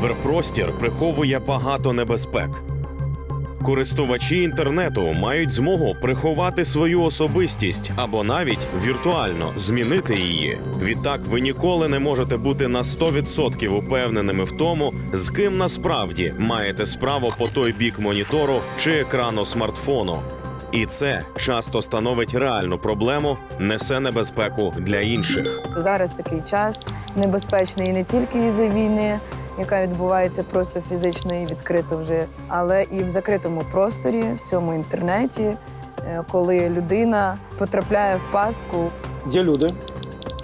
Кіберпростір приховує багато небезпек. Користувачі інтернету мають змогу приховати свою особистість або навіть віртуально змінити її. Відтак, ви ніколи не можете бути на 100% упевненими в тому, з ким насправді маєте справу по той бік монітору чи екрану смартфону. І це часто становить реальну проблему, несе небезпеку для інших. Зараз такий час небезпечний не тільки із-за війни, яка відбувається просто фізично і відкрито вже, але і в закритому просторі, в цьому інтернеті, е, коли людина потрапляє в пастку. Є люди,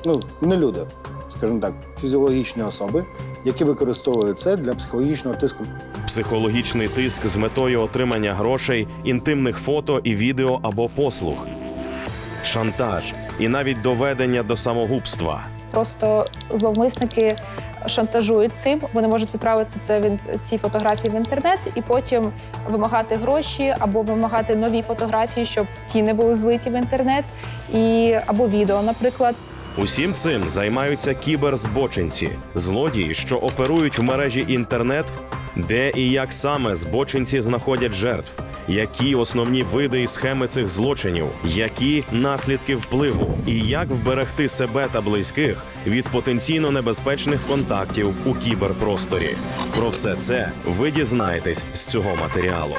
ну не люди, скажімо так, фізіологічні особи, які використовують це для психологічного тиску. Психологічний тиск з метою отримання грошей, інтимних фото і відео або послуг, шантаж і навіть доведення до самогубства. Просто зловмисники шантажують цим. Вони можуть відправити це в ці фотографії в інтернет і потім вимагати гроші або вимагати нові фотографії, щоб ті не були злиті в інтернет, і або відео, наприклад. Усім цим займаються кіберзбочинці, злодії, що оперують в мережі інтернет, де і як саме збочинці знаходять жертв, які основні види і схеми цих злочинів, які наслідки впливу, і як вберегти себе та близьких від потенційно небезпечних контактів у кіберпросторі. Про все це ви дізнаєтесь з цього матеріалу.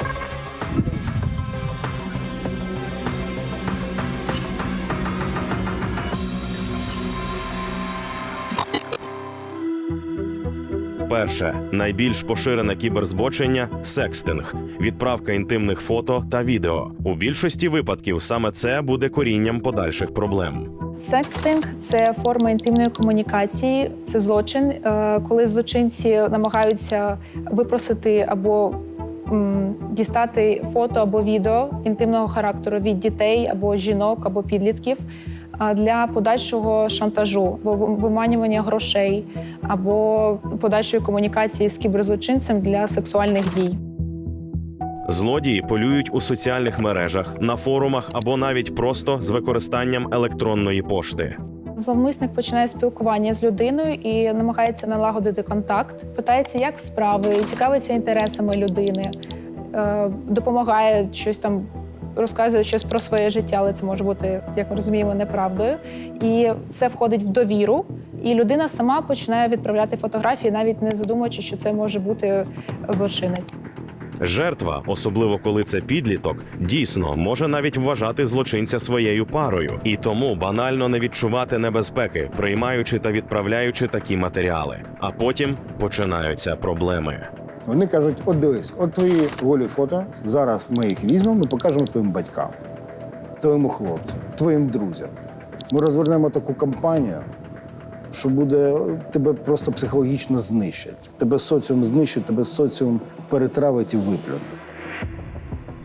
Перше найбільш поширене кіберзбочення секстинг, відправка інтимних фото та відео. У більшості випадків саме це буде корінням подальших проблем. Секстинг це форма інтимної комунікації, це злочин, е, коли злочинці намагаються випросити або дістати фото або відео інтимного характеру від дітей або жінок, або підлітків для подальшого шантажу, виманювання грошей, або подальшої комунікації з кіберзлочинцем для сексуальних дій. Злодії полюють у соціальних мережах, на форумах або навіть просто з використанням електронної пошти. Зловмисник починає спілкування з людиною і намагається налагодити контакт, питається, як справи, цікавиться інтересами людини, е, допомагає щось там, розказує щось про своє життя, але це може бути, як ми розуміємо, неправдою. І це входить в довіру. І людина сама починає відправляти фотографії, навіть не задумуючи, що це може бути злочинець. Жертва, особливо коли це підліток, дійсно може навіть вважати злочинця своєю парою і тому банально не відчувати небезпеки, приймаючи та відправляючи такі матеріали. А потім починаються проблеми. Вони кажуть: от дивись, от твої голі фото. Зараз ми їх візьмемо і покажемо твоїм батькам, твоєму хлопцю, твоїм друзям. Ми розвернемо таку кампанію, що буде тебе просто психологічно знищать. Тебе соціум знищить, тебе соціум перетравить і виплюне.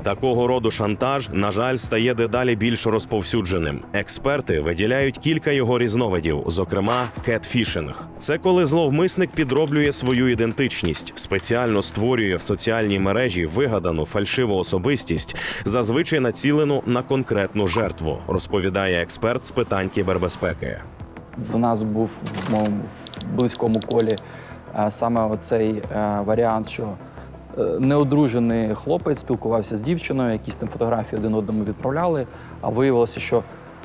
Такого роду шантаж, на жаль, стає дедалі більш розповсюдженим. Експерти виділяють кілька його різновидів, зокрема кетфішинг. Це коли зловмисник підроблює свою ідентичність, спеціально створює в соціальній мережі вигадану фальшиву особистість, зазвичай націлену на конкретну жертву, розповідає експерт з питань кібербезпеки. В нас був в моєму близькому колі е, саме оцей е, варіант, що неодружений хлопець спілкувався з дівчиною, якісь там фотографії один одному відправляли, а виявилося, що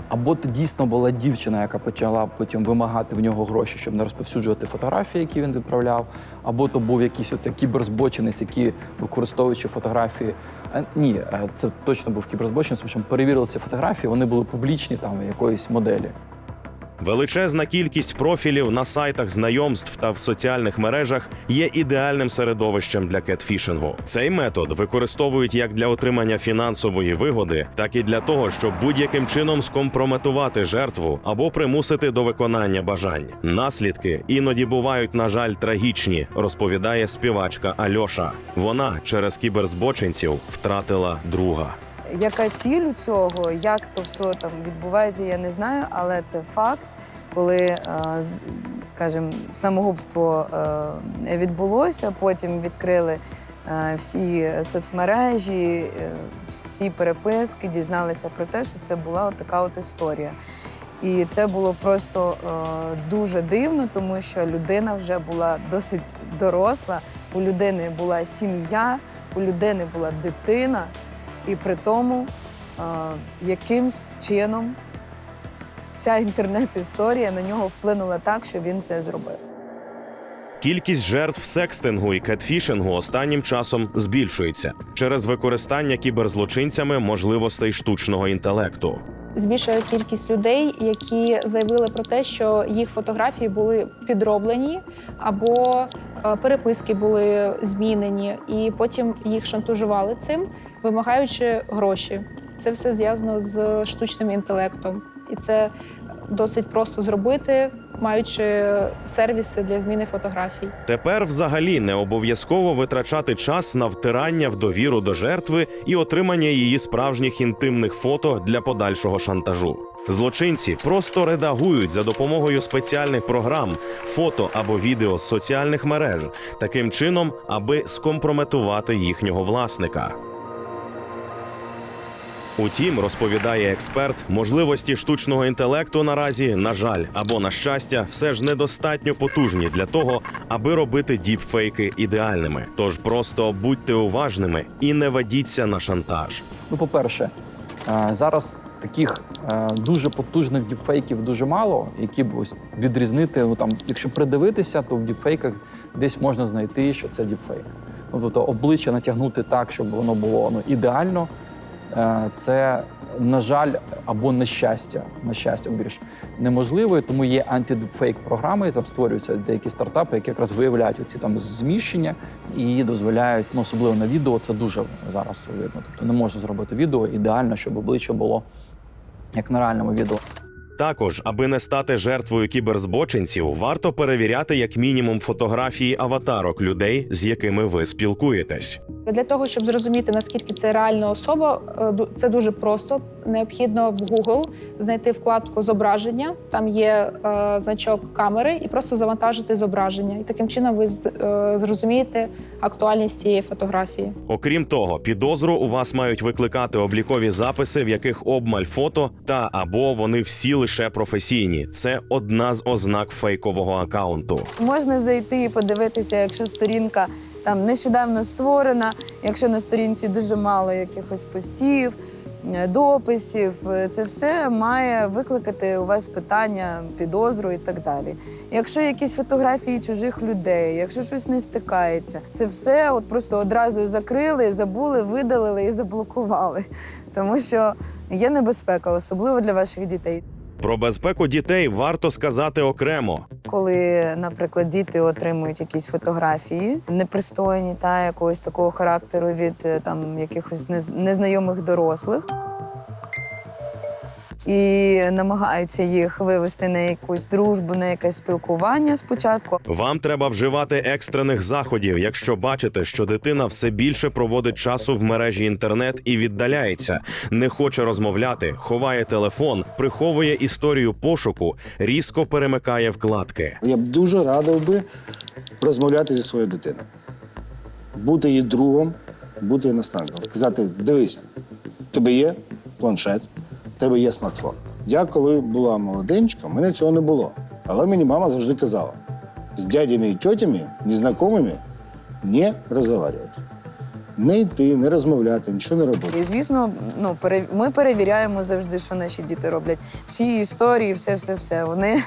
або то дійсно була дівчина, яка почала потім вимагати в нього гроші, щоб не розповсюджувати фотографії, які він відправляв, або то був якийсь оце кіберзбочинець, який, використовуючи фотографії. А, ні, е, це точно був кіберзбочинець, тому що перевірили ці фотографії, вони були публічні там якоїсь моделі. Величезна кількість профілів на сайтах знайомств та в соціальних мережах є ідеальним середовищем для кетфішингу. Цей метод використовують як для отримання фінансової вигоди, так і для того, щоб будь-яким чином скомпрометувати жертву або примусити до виконання бажань. Наслідки іноді бувають, на жаль, трагічні, розповідає співачка Альоша. Вона через кіберзбочинців втратила друга. Яка ціль у цього, як то все там відбувається, я не знаю, але це факт, коли, е, скажімо, самогубство е, відбулося, потім відкрили е, всі соцмережі, всі переписки, дізналися про те, що це була така от історія. І це було просто дуже дивно, тому що людина вже була досить доросла, у людини була сім'я, у людини була дитина, і при тому е, якимсь чином ця інтернет-історія на нього вплинула так, що він це зробив. Кількість жертв секстингу і кетфішингу останнім часом збільшується через використання кіберзлочинцями можливостей штучного інтелекту. Збільшує кількість людей, які заявили про те, що їх фотографії були підроблені або е, переписки були змінені, і потім їх шантажували цим, вимагаючи гроші. Це все зв'язано з штучним інтелектом, і це досить просто зробити, маючи сервіси для зміни фотографій. Тепер взагалі не обов'язково витрачати час на втирання в довіру до жертви і отримання її справжніх інтимних фото для подальшого шантажу. Злочинці просто редагують за допомогою спеціальних програм фото або відео з соціальних мереж, таким чином, аби скомпрометувати їхнього власника. Утім, розповідає експерт, можливості штучного інтелекту наразі, на жаль, або на щастя, все ж недостатньо потужні для того, аби робити діпфейки ідеальними. Тож просто будьте уважними і не ведіться на шантаж. Ну, по-перше, е, зараз таких е, дуже потужних діпфейків дуже мало, які б ось відрізнити. Ну там, якщо придивитися, то в діпфейках десь можна знайти, що це діпфейк. Ну тобто обличчя натягнути так, щоб воно було ну, ідеально. Е, Це, на жаль, або на щастя, на щастя, більш неможливо. Тому є антидепфейк програми. Там створюються деякі стартапи, які якраз виявляють ці там зміщення і дозволяють, ну особливо на відео, це дуже зараз видно. Тобто не можна зробити відео ідеально, щоб обличчя було як на реальному відео. Також, аби не стати жертвою кіберзбочинців, варто перевіряти як мінімум фотографії аватарок людей, з якими ви спілкуєтесь. Для того, щоб зрозуміти, наскільки це реальна особа, е, це дуже просто. Необхідно в Google знайти вкладку зображення. Там є е, значок камери, і просто завантажити зображення. І таким чином ви з- е, зрозумієте актуальність цієї фотографії. Окрім того, підозру у вас мають викликати облікові записи, в яких обмаль фото та або вони всі лише професійні. Це одна з ознак фейкового акаунту. Можна зайти і подивитися, якщо сторінка там нещодавно створена, якщо на сторінці дуже мало якихось постів, дописів, е, це все має викликати у вас питання, підозру і так далі. Якщо якісь фотографії чужих людей, якщо щось не стикається, це все от просто одразу закрили, забули, видалили і заблокували. Тому що є небезпека, особливо для ваших дітей. Про безпеку дітей варто сказати окремо. Коли, наприклад, діти отримують якісь фотографії непристойні та якогось такого характеру від е, там якихось нез- незнайомих дорослих. І намагаються їх вивести на якусь дружбу, на якесь спілкування спочатку. Вам треба вживати екстрених заходів, якщо бачите, що дитина все більше проводить часу в мережі інтернет і віддаляється, не хоче розмовляти, ховає телефон, приховує історію пошуку, різко перемикає вкладки. Я б дуже радив би розмовляти зі своєю дитиною, бути її другом, бути її наставником. Казати: дивися, тебе є планшет, в тебе є смартфон. Я коли була молоденька, мене цього не було. Але мені мама завжди казала: з дядями і тьотями, незнайомими не розмовляти. Не йти, не розмовляти, нічого не робити. І звісно, ну ми перевіряємо завжди, що наші діти роблять. Всі історії, все, все, все. Вони,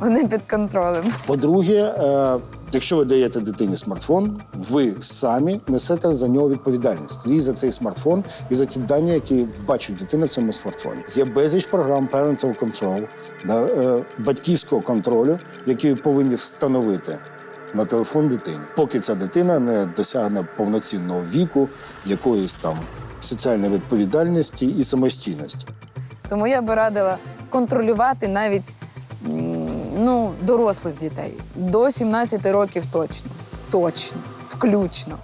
вони під контролем. По-друге, е, якщо ви даєте дитині смартфон, ви самі несете за нього відповідальність і за цей смартфон, і за ті дані, які бачить дитина в цьому смартфоні. Є безліч програм Parental Control, е, батьківського контролю, які ви повинні встановити. На телефон дитині, поки ця дитина не досягне повноцінного віку, якоїсь там соціальної відповідальності і самостійності. Тому я би радила контролювати навіть ну, дорослих дітей до 17 років точно. Точно, включно.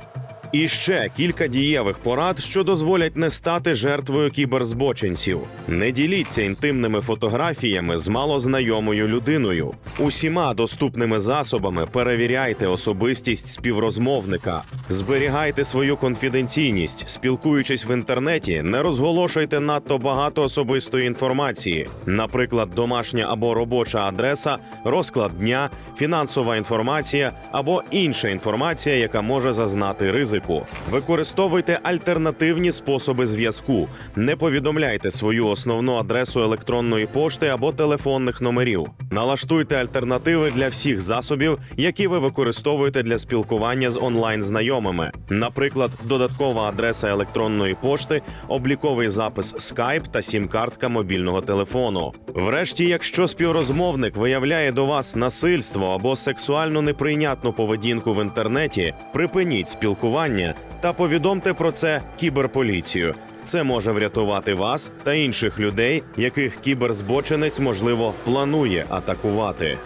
І ще кілька дієвих порад, що дозволять не стати жертвою кіберзбочинців. Не діліться інтимними фотографіями з малознайомою людиною. Усіма доступними засобами перевіряйте особистість співрозмовника, зберігайте свою конфіденційність, спілкуючись в інтернеті, не розголошуйте надто багато особистої інформації, наприклад, домашня або робоча адреса, розклад дня, фінансова інформація або інша інформація, яка може зазнати ризику. Використовуйте альтернативні способи зв'язку. Не повідомляйте свою основну адресу електронної пошти або телефонних номерів. Налаштуйте альтернативи для всіх засобів, які ви використовуєте для спілкування з онлайн знайомими. Наприклад, додаткова адреса електронної пошти, обліковий запис Skype та сім-картка мобільного телефону. Врешті, якщо співрозмовник виявляє до вас насильство або сексуально неприйнятну поведінку в інтернеті, припиніть спілкування та повідомте про це кіберполіцію. Це може врятувати вас та інших людей, яких кіберзбочинець можливо планує атакувати.